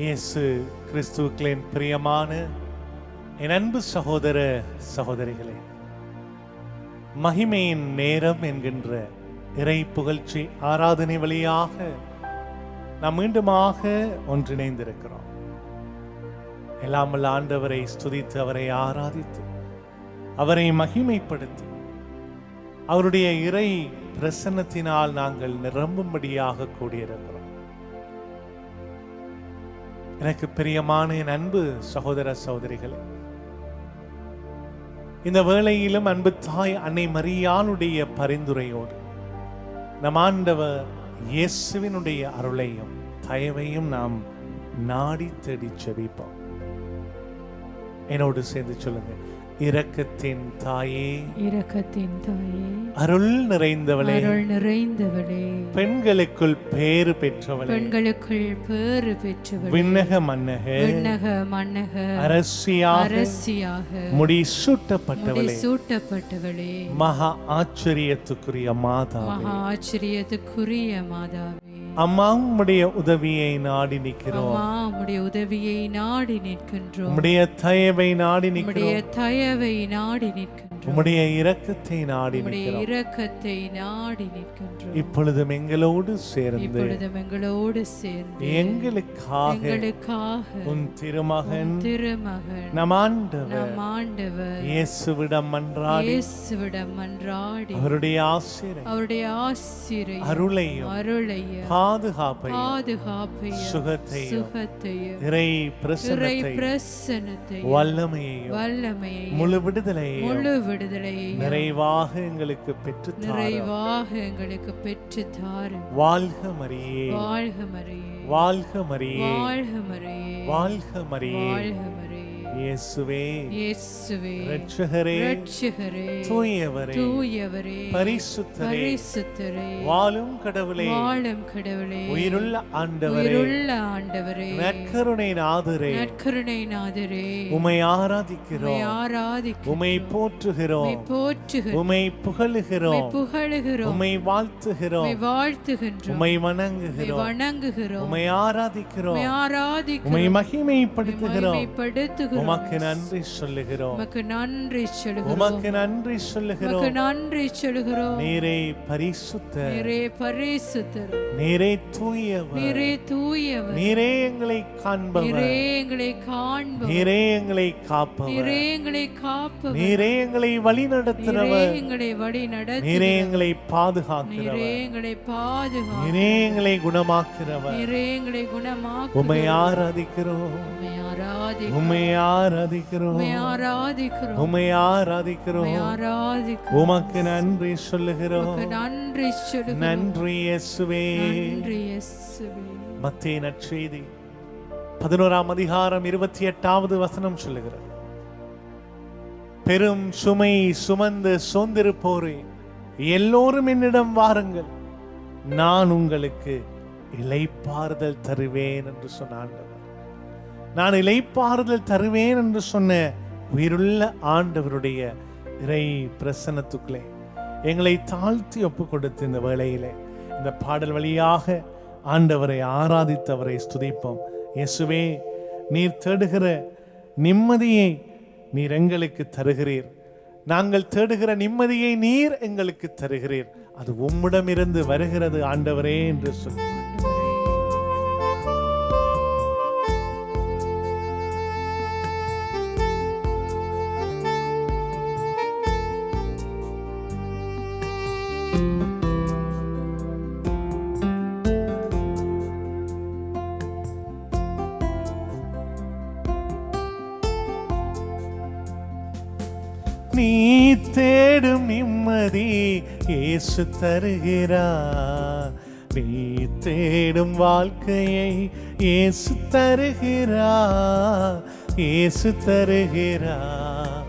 இயேசு கிறிஸ்துவுக்களின் பிரியமான என் அன்பு சகோதர சகோதரிகளே மகிமையின் நேரம் என்கின்ற இறை புகழ்ச்சி ஆராதனை வழியாக நாம் மீண்டுமாக ஒன்றிணைந்திருக்கிறோம். எல்லாம் ஆண்டவரை ஸ்துதித்து அவரை ஆராதித்து அவரை மகிமைப்படுத்தி அவருடைய இறை பிரசன்னத்தினால் நாங்கள் நிரம்பும்படியாக கூடியிருக்கிறோம். எனக்கு பிரியமான என் அன்பு சகோதர சகோதரிகளே இந்த வேளையிலும் அன்பு தாய் அன்னை மரியாளுடைய பரிந்துரையோடு நம் ஆண்டவர் இயேசுவினுடைய அருளையும் தயவையும் நாம் நாடி தேடி செவிப்போம் என்னோடு சேர்ந்து சொல்லுங்க இரக்கத்தின் தாயே இரக்கத்தின் தாயே அருள் நிறைந்தவளே. அருள் நிறைந்தவளே. பெண்களுக்குள் பேறு பெற்றவளே. பெண்களுக்குள் பேறு பெற்றவளே. விண்ணக மன்னக விண்ணக மன்னக அரசியாக அரசியாக முடி சூட்டப்பட்டவளே. சூட்டப்பட்டவளே. மகா ஆச்சரியத்துக்குரிய மாதா மகா ஆச்சரியத்துக்குரிய மாதாவே. அம்மா உம்முடைய உதவியை நாடி நிற்கிறோம். அம்மா உம்முடைய உதவியை நாடி நிற்கின்றோம். உம்முடைய தயவை நாடி உம்முடைய நிற்கிறோம். தயவை நாடி நிற்கின்றோம் உம்முடைய இரக்கத்தை நாடி இரக்கத்தை நாடி நிற்கின்றோம். இப்பொழுதும் எங்களோடு சேர்ந்து எங்களோடு சேர்ந்து எங்களுக்காக எங்களுக்காக உன் திருமகன் திருமகன் நம் ஆண்டவர் நம் ஆண்டவர் இயேசுவிடம் மன்றாடி இயேசுவிடம் மன்றாடி அவருடைய ஆசிரியர் அவருடைய ஆசிரை அருளையும் அருளைய பாதுகாப்பையும் பாதுகாப்பையும் சுகத்தையும் சுகத்தையும் இறை இறை பிரசனத்தையும் பிரசனத்தையும் வல்லமையையும் வல்லமையையும் முழு விடுதலையையும் முழு விடுதலையையும் நிறைவாக எங்களுக்கு பெற்றுத்தாரும். நிறைவாக எங்களுக்கு பெற்று தாரும் வாழ்க மரியே. வாழ்க மரியே. வாழ்க மரியே. வாழ்க மரியே. வாழ்க மரியே. வாழ்க இயேசுவே இயேசுவே இரட்சகரே ரட்சகரே தூயவரே தூயவரே பரிசுத்தரே பரிசுத்தரே வாழும் கடவுளே வாழும் கடவுளே உயிருள்ள ஆண்டவரே உயிருள்ள ஆண்டவரே நற்கருணை நாதரே நற்கருணை நாதரே உமை ஆராதிக்கிறோம் ஆராதிக்கிறோம் உமை போற்றுகிறோம் உம்மை போற்றுகிறோம் உமை புகழுகிறோம் புகழுகிறோம் உமை வாழ்த்துகிறோம் வாழ்த்துகின்றோம் உமை வணங்குகிறோம் வணங்குகிறோம் உமை ஆராதிக்கிறோம் உமை ஆராதிக்கிறோம் மகிமைப்படுத்துகிறோம் மகிமைப்படுத்துகிறோம் உமக்கு நன்றி சொல்லுகிறோம் உமக்கு நன்றி சொல்லுகிறோம் உமக்கு நன்றி உமக்கு சொல்லுகிறோம் நன்றி சொல்லுகிறோம் நீரே பரிசுத்த நீரே பரிசுத்தர் நீரே தூயவர் நீரே தூயவர் நீரே எங்களை காண்பவர் நீரே எங்களை காண்பவர் நீரே எங்களை காப்பவர் நீரே எங்களை காப்பவர் நீரே எங்களை வழி நீரே எங்களை வழி நீரே எங்களை நீரே பாதுகாக்கிறவர் எங்களை பாதுகா நீரே எங்களை குணமாக்கிறவர் நீரே எங்களை குணமாக்கு உமை ஆராதிக்கிறோம் உம்மை ஆராதி உமை ஆராதிக்கிறோம் உம்மை ஆராதிக்கிறோம். ஆராதிக்கிறோம். உம்மை ஆராதிக்கிறோம். உமக்கு நன்றி சொல்லுகிறோம். நன்றி சொல்லுகிறோம். நன்றி இயேசுவே. நன்றி இயேசுவே. மத்திய நற்செய்தி. பதினோராம் அதிகாரம் இருபத்தி எட்டாவது வசனம் சொல்லுகிறது. பெரும் சுமை சுமந்து சோர்ந்திருப்போரே எல்லோரும் என்னிடம் வாருங்கள். நான் உங்களுக்கு இலைப்பாறுதல் தருவேன் என்று சொன்ன ஆண்டவர் நான் இலைப்பாறுதல் தருவேன் என்று சொன்ன உயிருள்ள ஆண்டவருடைய இறை பிரசன்னத்துக்குள்ளே எங்களை தாழ்த்தி ஒப்பு கொடுத்து இந்த வேளையிலே இந்த பாடல் வழியாக ஆண்டவரை ஆராதித்தவரை ஸ்துதிப்போம். இயேசுவே நீர் தேடுகிற நிம்மதியை நீர் எங்களுக்கு தருகிறீர். நாங்கள் தேடுகிற நிம்மதியை நீர் எங்களுக்கு தருகிறீர். அது உம்மிடமிருந்து வருகிறது ஆண்டவரே என்று சொல்லி இயேசு தருகிறார். நீ தேடும் வாழ்க்கையை இயேசு தருகிறார். இயேசு தருகிறார்.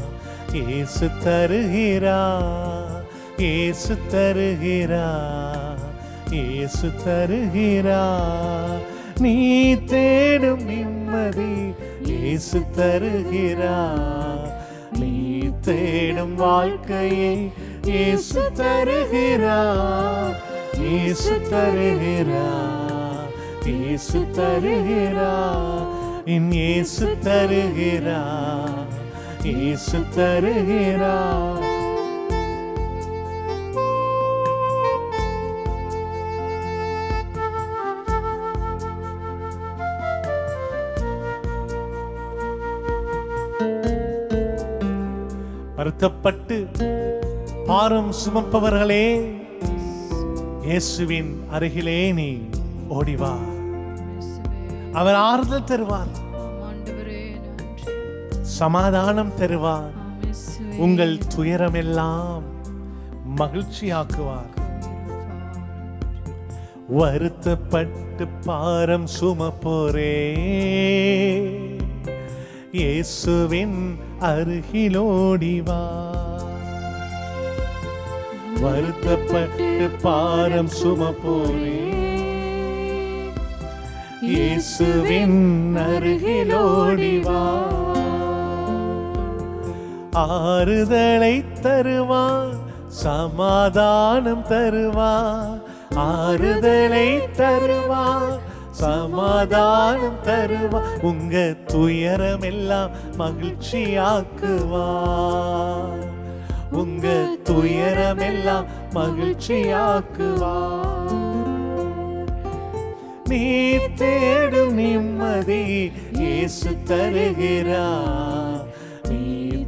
இயேசு தருகிறார். இயேசு தருகிறார். இயேசு தருகிறார். நீ தேடும் நிம்மதி இயேசு தருகிறார். நீ தேடும் வாழ்க்கையை இயேசு தருகிறார் இயேசு தருகிறார் இயேசு தருகிறார் என் இயேசு தருகிறார் இயேசு தருகிறார் வருத்தப்பட்டு பாரம் சுமப்பவர்களே இயேசுவின் அருகிலே நீ ஓடிவா. அவர் ஆறுதல் தருவார். சமாதானம் தருவார். உங்கள் துயரம் உங்கள் துயரமெல்லாம் மகிழ்ச்சியாக்குவார். வருத்தப்பட்டு பாரம் சுமப்போரே. இயேசுவின் அருகிலோடிவா வருத்தப்பட்டு பாரம் சுமப்போரே இயேசுவின் அருகிலோடிவா ஆறுதலை தருவா சமாதானம் தருவா. ஆறுதலை தருவா சமாதானம் தருவா. உங்க துயரமெல்லாம் மகிழ்ச்சியாக்குவார் உங்க துயரமெல்லாம் மகிழ்ச்சியாக்குவார். நீ தேடும் நிம்மதி இயேசு தருகிறார். நீ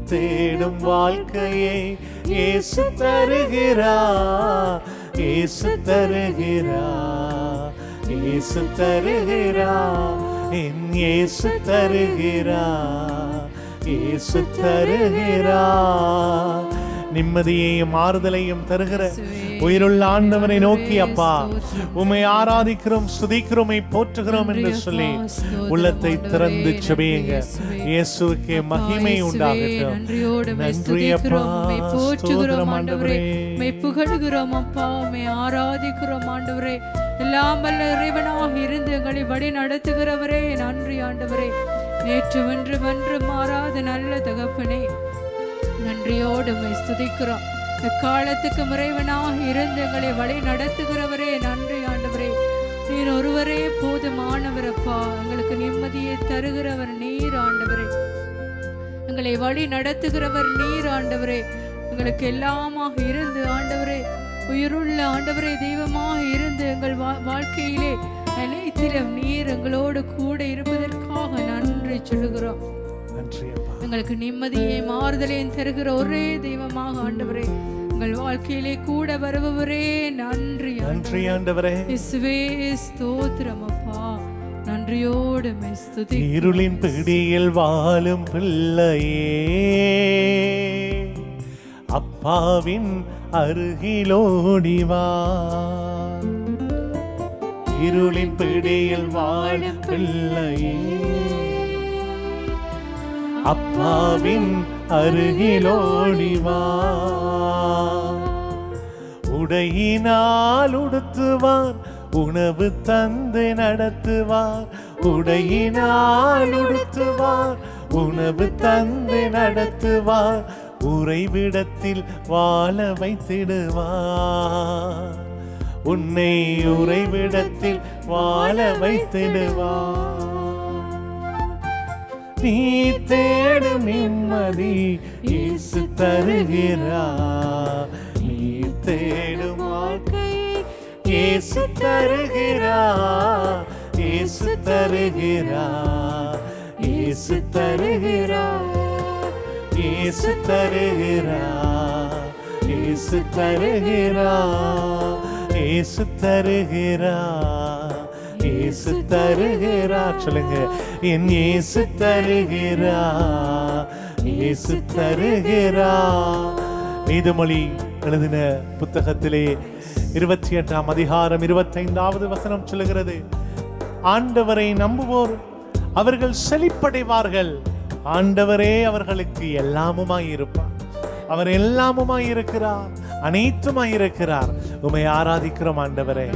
தேடும் வாழ்க்கையை இயேசு தருகிறார். இயேசு தருகிறார். இயேசு தருகிறார். என் இயேசு தருகிறார். இயேசு தருகிறார். நிம்மதியையும் ஆறுதலையும் தருகிற உயிருள்ள ஆண்டவனை நோக்கி அப்பா உம்மை ஆராதிக்கிறோம் சுதிக்கிறோம் போற்றுகிறோம் என்று சொல்லி உள்ளத்தை திறந்து செபியுங்க. இயேசுவுக்கே மகிமை உண்டாகட்டும். நன்றி அப்பா. போற்றுகிறோம் ஆண்டவரே. ஆண்டவரே. புகழுகிறோம் அப்பா உம்மை ஆராதிக்கிறோம் ஆண்டவரே. எல்லாம் வல்ல இறைவனாக இருந்து எங்களை வழி நடத்துகிறவரே நன்றி ஆண்டவரே. நேற்று வென்று வென்று மாறாத நல்ல தகப்பனே. நன்றியோடு உண்மை ஸ்துதிக்கிறோம். காலத்துக்கு முறைவனாக இருந்து எங்களை வழி நடத்துகிறவரே நன்றி ஆண்டவரே. நீர் ஒருவரே போதுமானவர் அப்பா எங்களுக்கு நிம்மதியை தருகிறவர் நீர் ஆண்டவரே. எங்களை வழி நடத்துகிறவர் நீர் ஆண்டவரே. எங்களுக்கு எல்லாமாக இருந்து ஆண்டவரே. உயிருள்ள ஆண்டவரே தெய்வமாக இருந்து எங்கள் வா- வாழ்க்கையிலே அனைத்திலும் நீர் எங்களோடு கூட இருப்பதற்காக நன்றி சொல்லுகிறோம். எங்களுக்கு நிம்மதியை மாறுதலையும் தருகிற ஒரே தெய்வமாக ஆண்டவரே. எங்கள் வாழ்க்கையிலே கூட வருபவரே நன்றி நன்றி ஆண்டவரே. இசுவே ஸ்தோத்திரம் அப்பா. நன்றியோடு உம்மை ஸ்துதி. இருளின் பிடியில் வாழும் பிள்ளையே. அப்பாவின் அருகிலோடிவா இருளின் பிடியில் வாழும் பிள்ளையே. அப்பாவின் அருகிலோடிவா உடையினால் உடுத்துவார் உணவு தந்து நடத்துவார் உடையினால் உடுத்துவார் உணவு தந்து நடத்துவார் உறைவிடத்தில் வாழ வைத்திடுவார் உன்னை உறைவிடத்தில் வாழ வைத்திடுவார் நீ தேடும் நிம்மதி இயேசு தருகிறார் நீ தேடும் வாழ்க்கை இயேசு தருகிறார் இயேசு தருகிறார் இயேசு தருகிறார் இயேசு தருகிறார் இயேசு தருகிறார் இயேசு தருகிறார் இயேசு தருகிறார் சொல்லுங்க என் இயேசு தருகிறா. இயேசு தருகிறா. நீதிமொழி எழுதின புத்தகத்திலே இருபத்தி எட்டாம் அதிகாரம் இருபத்தைந்தாவது வசனம் சொல்லுகிறது. ஆண்டவரை நம்புவோர் அவர்கள் செழிப்படைவார்கள். ஆண்டவரே அவர்களுக்கு எல்லாமுமாய் இருப்பார். அவர் எல்லாமுமாய் இருக்கிறார். அனைத்துமாய் இருக்கிறார். உமை ஆராதிக்கிறோம் ஆண்டவரே.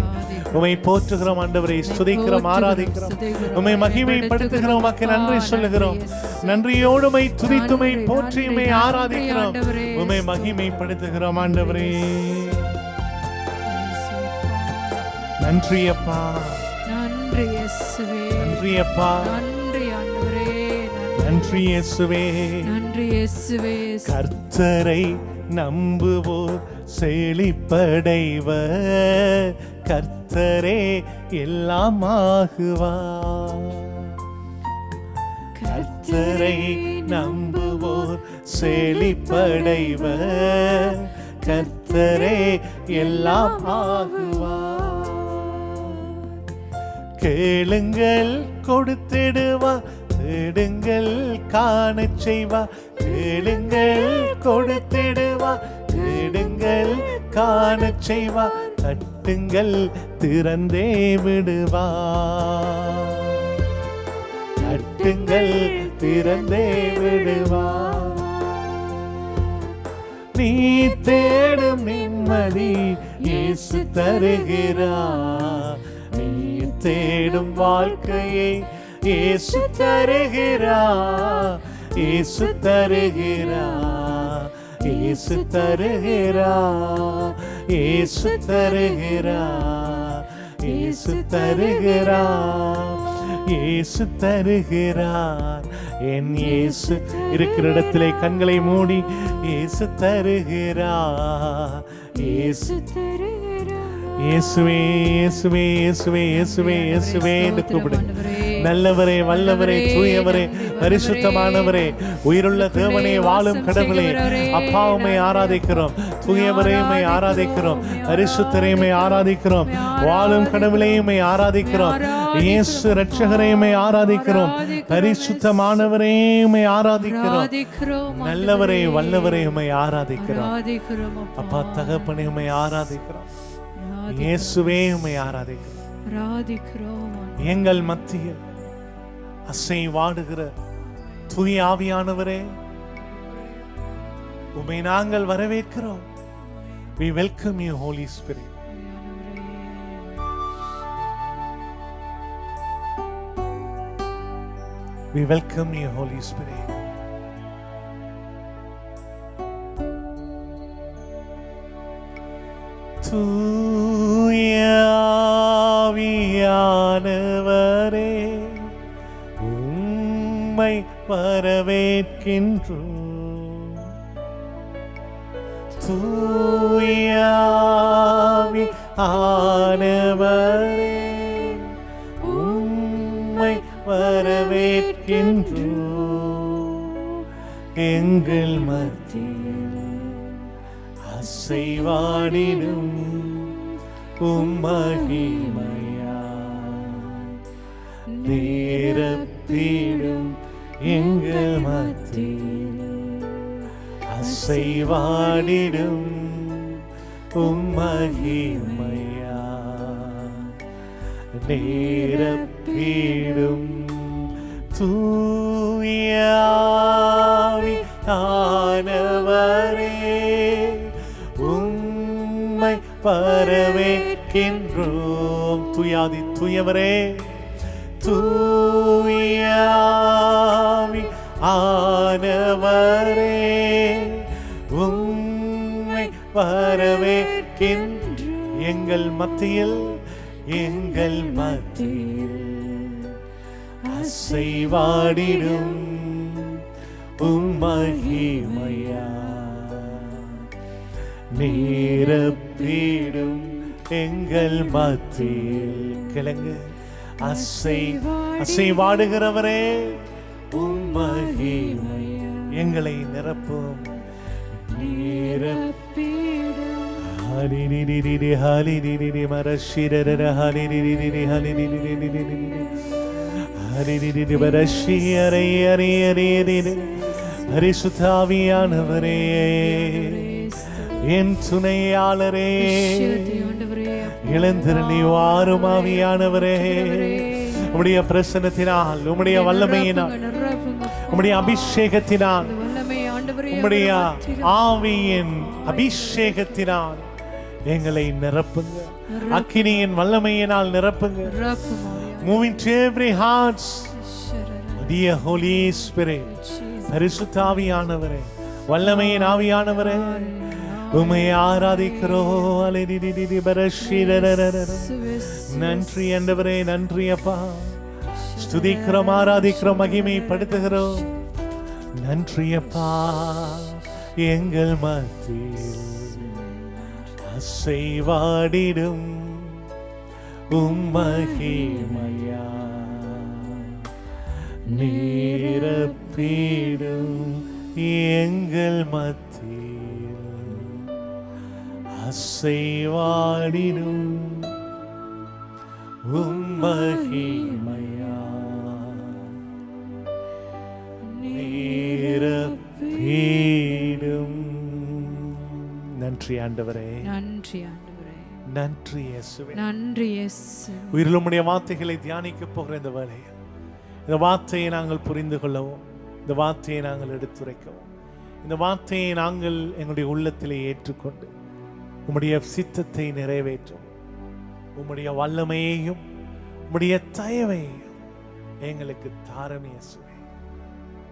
உமை போற்றுகிறோம் ஆண்டவரை ஸ்துதிக்கிறோம் ஆராதிக்கிறோம். உமை மகிமைப்படுத்துகிறோம் உமக்கு நன்றி சொல்லுகிறோம். நன்றியோடு உமை துதித்துமை போற்றி உமை ஆராதிக்கிறோம். உமை மகிமைப்படுத்துகிறோம் ஆண்டவரே. நன்றி அப்பா. நன்றி இயேசுவே. நன்றி அப்பா. நன்றி ஆண்டவரே. நன்றி இயேசுவே. நன்றி இயேசுவே. கர்த்தரை நம்புவோர் செழிப்படைவர். கர்த்தரே எல்லாம் ஆகுவார். கர்த்தரை நம்புவோர் செழிப்படைவர். கர்த்தரே எல்லாம் ஆகுவார். கேளுங்கள் கொடுத்திடுவா. தேடுங்கள் காண செய்வா. கேளுங்கள் கொடுத்திடுவா. தேடுங்கள் காண செய்வா. தட்டுங்கள் திறந்தே விடுவார் தட்டுங்கள் திறந்தே விடுவார் நீ தேடும் நிம்மதி இயேசு தருகிறார் நீ தேடும் வாழ்க்கையை இயேசு தருகிறார் இயேசு தருகிறார் இயேசு தருகிறார் இயேசு தருகிறார் இயேசு தருகிறார் இயேசு தருகிறார் என் இயேசு இருக்கிற இடத்திலே கண்களை மூடி இயேசு தருகிறார் இயேசு இயேசுவே இயேசுவே இயேசுவே இயேசுவே இயேசுவே என்று கூப்பிடுங்க நல்லவரே வல்லவரே தூயவரே பரிசுத்தமானவரே உயிருள்ள தேவனே வாழும் கடவுளே அப்பா ஆராதிக்கிறோம் தூயவரே உம்மை ஆராதிக்கிறோம் பரிசுத்தரே ஆராதிக்கிறோம் வாழும் கடவுளே உம்மை ஆராதிக்கிறோம் இயேசு ரட்சகரே உம்மை ஆராதிக்கிறோம் பரிசுத்தமானவரே உம்மை ஆராதிக்கிறோம் நல்லவரே வல்லவரே உம்மை ஆராதிக்கிறோம் அப்பா. தகப்பனே ஆராதிக்கிறோம் இயேசுவே ஆராதிக்கிறோம் ஆராதிக்கிறோம் எங்கள் மத்தியில் அசை வாடுகிற தூய் ஆவியானவரே உமை நாங்கள் வரவேற்கிறோம் we welcome you holy spirit We welcome you, Holy Spirit. தூயாவியானவரே ஆவியானவரே உம்மை வரவேற்கின்றோம் தூய ஆனவரே உம்மை வரவேற்கின்றோம். எங்கள் மத்தியில் அசைவாடிடும் உம்மகிமையா நேரத்திடும் எங்கள் மத்தியில் அசைவாடிடும் உம்மகிமையா நேரப்பீடும் தூயாவி ஆனவரே உம்மை வரவேற்கின்றோம். துயாதி துயவரே. தூயாவி ஆனவரே உம்மை வரவேற்கின்ற எங்கள் மத்தியில் எங்கள் மத்தியில் அசைவாடிடும் உம்மகிமையா நேரப்பீடும் எங்கள் மத்தியில். கிழங்கு. அசைவாடுகிறவரே உம்மகிமை எங்களை நிரப்பும். பரிசுத்தாவியானவரே என் துணையாளரே. வாரும் ஆவியானவரே. உம்முடைய பிரசனத்தினால் உம்முடைய வல்லமையினால் உம்முடைய அபிஷேகத்தினால் உம்முடைய ஆவியின் அபிஷேகத்தினால் எங்களை நிரப்புங்க. அக்கினியின் வல்லமையினால் நிரப்புங்க. every hearts, ஷரர dear Holy Spirit, Jesus. பரிசுத்தாவியானவரே வல்லமையின் ஆவியானவரே. உம்மை ஆராதிக்கிறோம் திதி பரஷிரரரரர. நன்றி என்றவரே நன்றி அப்பா. ஸ்துதிக்கிறோம் ஆராதிக்கிறோம் மகிமைப்படுத்துகிறோம். நன்றி அப்பா. எங்கள் மத்தியில் அசைவாடிடும் உம்மகிமையா நீரப்பீடும் எங்கள் மத்தியில் அசைவாடிடும் உம்மகிமையா நீரப்பீடும். நன்றி ஆண்டவரே. நன்றி ஆண்டவரே. நன்றி இயேசுவே. நன்றி எஸ் உயிருடைய வார்த்தைகளை தியானிக்க போகிற இந்த வேளையில் இந்த வார்த்தையை நாங்கள் புரிந்து கொள்ளவும் இந்த வார்த்தையை நாங்கள் எடுத்துரைக்கவும் இந்த வார்த்தையை நாங்கள் எங்களுடைய உள்ளத்திலே ஏற்றுக்கொண்டு உம்முடைய சித்தத்தை நிறைவேற்றும். உம்முடைய வல்லமையையும் உம்முடைய தயவையும் எங்களுக்கு தாரம் இயேசுவே.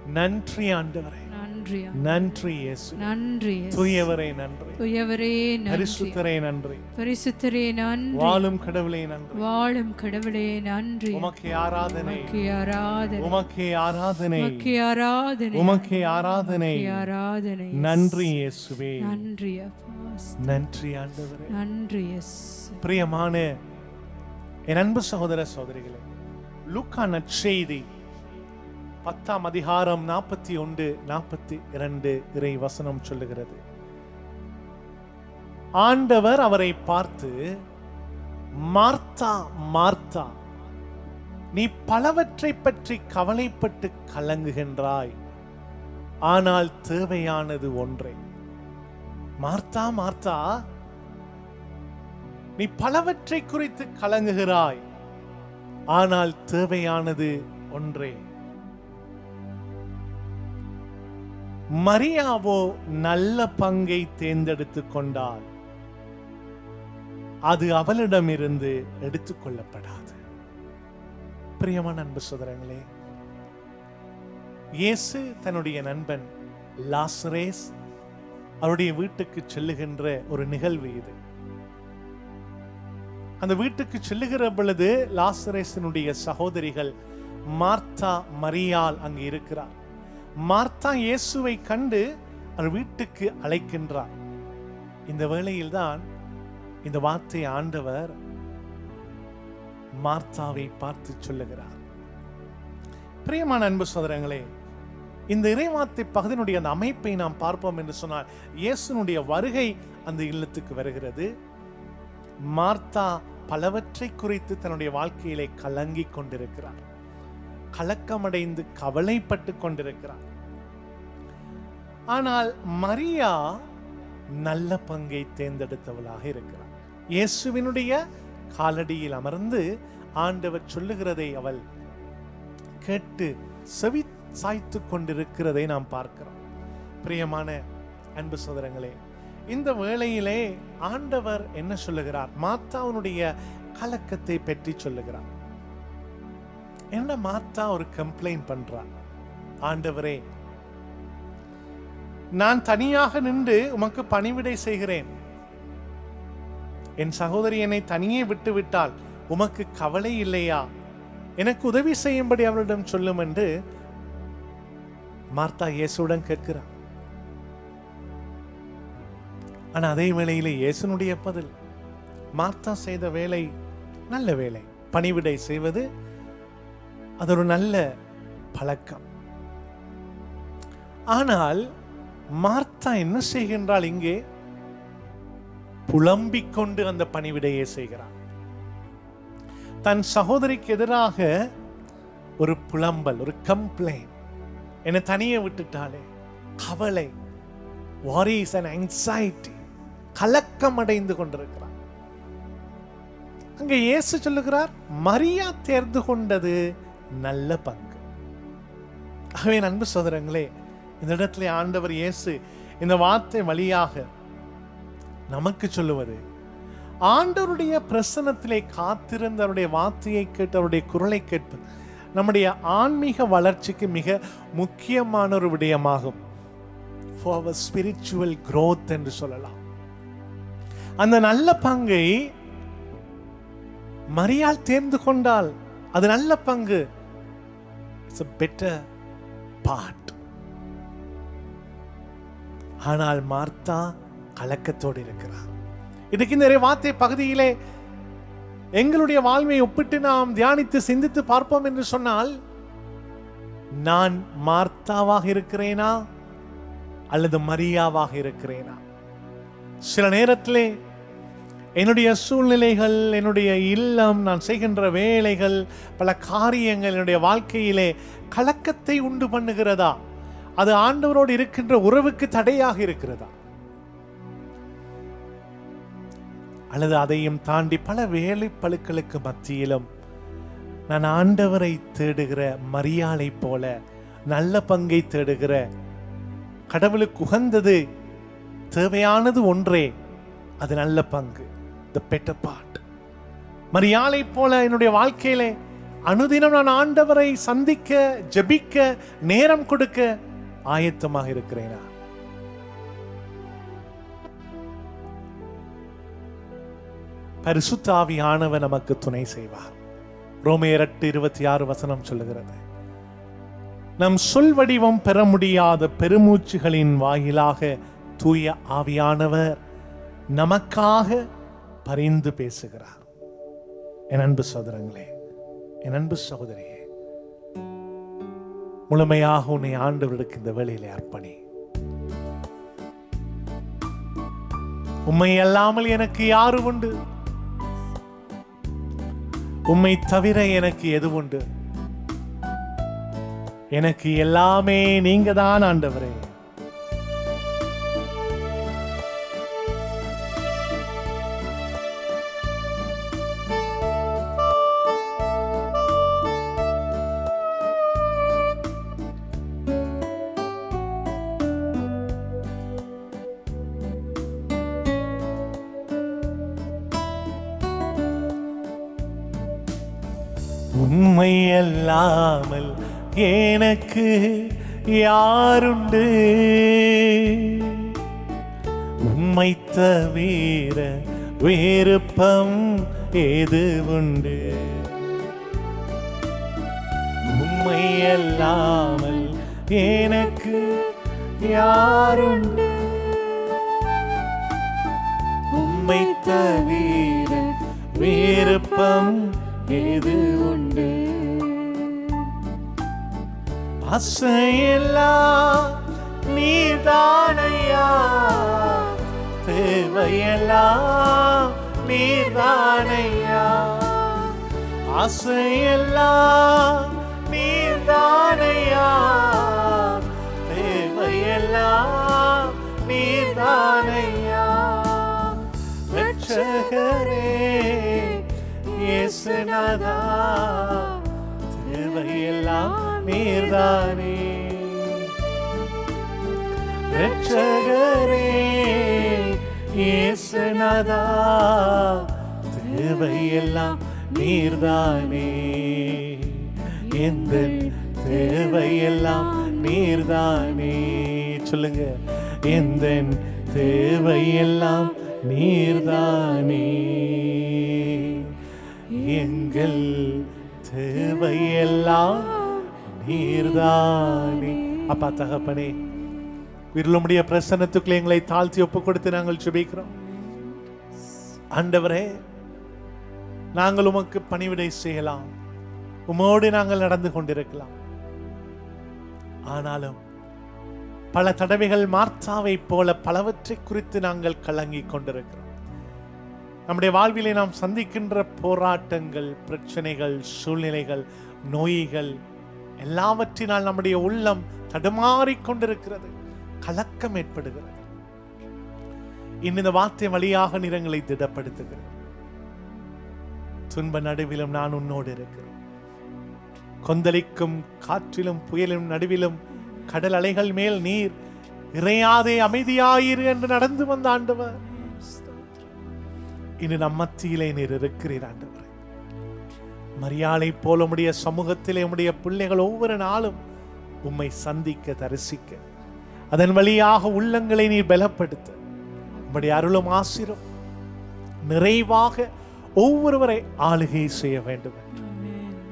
நன்றி ஆண்டவரே. நன்றி நன்றி இயேசு. நன்றி இயேசு. தூயவரே நன்றி. துயவரே நன்றி. பரிசுத்தரே நன்றி. பரிசுத்தரே நன்றி. வாழும் கடவுளே நன்றி. வாழும் கடவுளே நன்றி. உமக்கு ஆராதனை. உமக்கு ஆராதனை. உமக்கு ஆராதனை. உமக்கு ஆராதனை. உமக்கு ஆராதனை. ஆராதனை. நன்றி இயேசுவே. நன்றி நன்றி ஆண்டவரே. நன்றி எஸ் பிரியமான என் அன்பு சகோதர சகோதரிகளே லூக்கா நற்செய்தி பத்தாம் அதிகாரம் நாற்பத்தி ஒன்று நாற்பத்தி இரண்டு இறை வசனம் சொல்லுகிறது. ஆண்டவர் அவரை பார்த்து மார்த்தா மார்த்தா நீ பலவற்றை பற்றி கவலைப்பட்டு கலங்குகின்றாய். ஆனால் தேவையானது ஒன்றே. மார்த்தா மார்த்தா நீ பலவற்றை குறித்து கலங்குகிறாய். ஆனால் தேவையானது ஒன்றே. மரியாவோ நல்ல பங்கை தேர்ந்தெடுத்து கொண்டால் அது அவளிடமிருந்து எடுத்துக்கொள்ளப்படாது பிரியமான அன்பு சோதரங்களே இயேசு தன்னுடைய நண்பன் லாஸ்ரேஸ் அவருடைய வீட்டுக்கு செல்லுகின்ற ஒரு நிகழ்வு இது. அந்த வீட்டுக்கு செல்லுகிற பொழுது லாசரேசனுடைய சகோதரிகள் மார்த்தா மரியால் அங்கு இருக்கிறார். மார்த்தா இயேசுவை கண்டு அவர் வீட்டுக்கு அழைக்கின்றார். இந்த வேளையில்தான் இந்த வார்த்தை ஆண்டவர் மார்த்தாவை பார்த்து சொல்லுகிறார். பிரியமான அன்பு சோதரங்களே இந்த இறைவார்த்தை பகுதியினுடைய அந்த அமைப்பை நாம் பார்ப்போம் என்று சொன்னால் இயேசுனுடைய வருகை அந்த இல்லத்துக்கு வருகிறது. மார்த்தா பலவற்றை குறித்து தன்னுடைய வாழ்க்கையிலே கலங்கி கொண்டிருக்கிறார். கலக்கமடைந்து கவலைப்பட்டு கொண்டிருக்கிறார். ஆனால் மரியா நல்ல பங்கை தேர்ந்தெடுத்தவளாக இருக்கிறார் இயேசுவினுடைய காலடியில் அமர்ந்து ஆண்டவர் சொல்லுகிறதை அவள் கேட்டு செவி சாய்த்து கொண்டிருக்கிறதை நாம் பார்க்கிறோம். பிரியமான அன்பு சோதரங்களே இந்த வேளையிலே ஆண்டவர் என்ன சொல்லுகிறார்? மாத்தாவுனுடைய கலக்கத்தை பற்றி சொல்லுகிறார். என்ன மாத்தா ஒரு கம்ப்ளைண்ட் பண்றா. ஆண்டவரே நான் தனியாக நின்று உமக்கு பணிவிடை செய்கிறேன். என் சகோதரி என்னை தனியே விட்டு விட்டால் உமக்கு கவலை இல்லையா? எனக்கு உதவி செய்யும்படி அவளிடம் சொல்லும் என்று மார்த்தா இயேசுடன் கேட்கிறார் ஆனா அதே வேளையிலே இயேசுனுடைய பதில் மார்த்தா செய்த வேலை நல்ல வேலை பணிவிடை செய்வது அது ஒரு நல்ல பழக்கம். ஆனால் மார்த்தா என்ன செய்கின்றாள் இங்கே புலம்பிக் கொண்டு அந்த பணிவிடையை செய்கிறார் தன் சகோதரிக்கு எதிராக ஒரு புலம்பல் ஒரு கம்ப்ளைண்ட் என்னை தனியே விட்டுட்டாலே கவலை வாரிஸ் அண்ட் anxiety கலக்கம் அடைந்து கொண்டிருக்கிறார் அங்க இயேசு சொல்லுகிறார் மரியா தேர்ந்து கொண்டது நல்ல பங்கு. ஆகவே அன்பு சோதரங்களே இந்த இடத்துல ஆண்டவர் இயேசு இந்த வார்த்தை வழியாக நமக்கு சொல்லுவது ஆண்டவருடைய பிரசனத்திலே காத்திருந்த அவருடைய வார்த்தையை கேட்டு அவருடைய குரலை கேட்பது நம்முடைய ஆன்மீக வளர்ச்சிக்கு மிக முக்கியமான ஒரு விடயமாகும். ஸ்பிரிச்சுவல் our என்று சொல்லலாம். அந்த நல்ல பங்கை மரியால் தேர்ந்து கொண்டால் அது நல்ல பங்கு. இட்ஸ் அ பெட்டர் பார்ட் ஆனால் மார்த்தா கலக்கத்தோடு இருக்கிறார். இதுக்கு நிறைய வார்த்தை பகுதியிலே எங்களுடைய வாழ்வை ஒப்பிட்டு நாம் தியானித்து சிந்தித்து பார்ப்போம் என்று சொன்னால் நான் மார்த்தாவாக இருக்கிறேனா அல்லது மரியாவாக இருக்கிறேனா? சில நேரத்திலே என்னுடைய சூழ்நிலைகள் என்னுடைய இல்லம் நான் செய்கின்ற வேலைகள் பல காரியங்கள் என்னுடைய வாழ்க்கையிலே கலக்கத்தை உண்டு பண்ணுகிறதா? அது ஆண்டவரோடு இருக்கின்ற உறவுக்கு தடையாக இருக்கிறதா? அல்லது அதையும் தாண்டி பல வேலை பழுக்களுக்கு மத்தியிலும் நான் ஆண்டவரை தேடுகிற மரியாதை போல நல்ல பங்கை தேடுகிற கடவுளுக்கு உகந்தது தேவையானது ஒன்றே அது நல்ல பங்கு. த பெட்டர் பார்ட் மரியாதை போல என்னுடைய வாழ்க்கையிலே அனுதினம் நான் ஆண்டவரை சந்திக்க ஜபிக்க நேரம் கொடுக்க ஆயத்தமாக இருக்கிறேனா? பரிசுத்தாவியானவர் நமக்கு துணை செய்வார். ரோமையர் எட்டு இருபத்தி ஆறு வசனம் சொல்லுகிறது. நம் சொல் வடிவம் பெற முடியாத பெருமூச்சுகளின் வாயிலாக தூய ஆவியானவர் நமக்காக பரிந்து பேசுகிறார். என் அன்பு சோதரங்களே என் அன்பு சகோதரியே முழுமையாக உன்னை ஆண்டவருக்கு இந்த வேளையிலே அர்ப்பணி. உம்மை அல்லாமல் எனக்கு யாரு உண்டு? உம்மை தவிர எனக்கு எது உண்டு? எனக்கு எல்லாமே நீங்க தான் ஆண்டவரே. யாருண்டு? உம்மை தவிர விருப்பம் ஏது உண்டு உம்மை அல்லாமல் எனக்கு யாருண்டு? உம்மை தவிர விருப்பம் ஏது உண்டு ஆசையெல்லாம் நீதானையா? தேவையெல்லாம் நீதானையா? ஆசையெல்லாம் நீதானையா? தேவையெல்லாம் நீதானையா? ரட்சகரே இயேசுநாதா. தேவையெல்லாம் நீர்தானே? ரட்சகரே இயேசுநாதா தேவையெல்லாம் நீர்தானே? எந்த தேவையெல்லாம் நீர்தானே? சொல்லுங்க. எந்த தேவையெல்லாம் நீர்தானே? எங்கள் தேவையெல்லாம் நீர்தானே. அப்பா தகப்பனே உயிருளுடைய பிரசன்னத்துக்குள்ள எங்களை தாழ்த்தி ஒப்பு கொடுத்து நாங்கள் சுபிக்கிறோம் ஆண்டவரே நாங்கள் உமக்கு பணிவிடை செய்யலாம். உமோடு நாங்கள் நடந்து கொண்டிருக்கலாம். ஆனாலும் பல தடவைகள் மார்த்தாவை போல பலவற்றை குறித்து நாங்கள் கலங்கி கொண்டிருக்கிறோம். நம்முடைய வாழ்விலே நாம் சந்திக்கின்ற போராட்டங்கள் பிரச்சனைகள் சூழ்நிலைகள் நோய்கள் எல்லாவற்றினால் நம்முடைய உள்ளம் தடுமாறிக் கொண்டிருக்கிறது. கலக்கம் ஏற்படுகிறது. இன்னும் இந்த வார்த்தை வழியாக நிறங்களை திடப்படுத்துகிறது. துன்ப நடுவிலும் நான் உன்னோடு இருக்கிறேன். கொந்தளிக்கும் காற்றிலும் புயலும் நடுவிலும் கடல் அலைகள் மேல் நீர் இறையாதே அமைதியாயிரு என்று நடந்து வந்த ஆண்டவர். இன்று நம் மத்தியிலே நீர் இருக்கிறீர் ஆண்டவர். மரியாதை போல உடைய சமூகத்தில் உடைய பிள்ளைகள் ஒவ்வொரு நாளும் உம்மை சந்திக்க தரிசிக்க. அதன் வழியாக உள்ளங்களை நீர் பலப்படுத்த. உம்முடைய அருளும் ஆசிரும் நிறைவாக ஒவ்வொருவரை ஆளுகை செய்ய வேண்டும்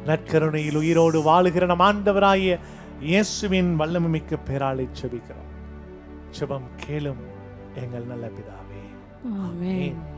நற்கருணையில் உயிரோடு வாழுகிற நம் ஆண்டவராகிய இயேசுவின் வல்லமைமிக்க பேராளை செபிக்கிறோம். செபம் கேளும் எங்கள் நல்ல பிதாவே. ஆமென்.